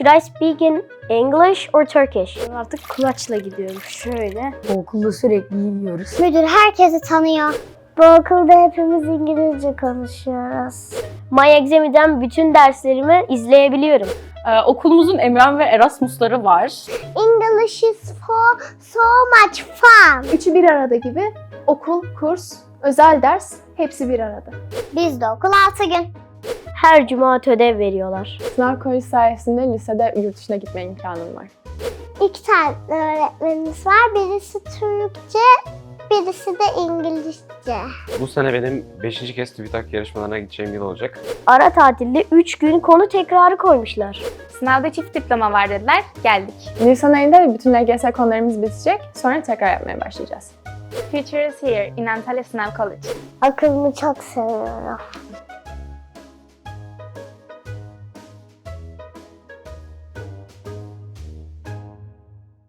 Should I speak in English or Turkish? Ben artık kulaçla gidiyorum şöyle. Okulda sürekli yiyoruz. Müdür herkesi tanıyor. Bu okulda hepimiz İngilizce konuşuyoruz. My Exami'den bütün derslerimi izleyebiliyorum. Ee, okulumuzun Emran ve Erasmus'ları var. English is for so much fun. Üçü bir arada gibi. Okul, kurs, özel ders hepsi bir arada. Bizde okul 6 gün. Her cuma ödev veriyorlar. Sınav koleji sayesinde lisede yurt dışına gitme imkanım var. İki tane öğretmenimiz var. Birisi Türkçe, birisi de İngilizce. Bu sene benim 5. kez TÜBİTAK yarışmalarına gideceğim yıl olacak. Ara tatilde 3 gün konu tekrarı koymuşlar. Sınavda çift diploma var dediler. Geldik. Nisan ayında bütün LGS konularımız bitecek. Sonra tekrar yapmaya başlayacağız. Future is here in Antalya Sınav College. Okulunu çok seviyorum.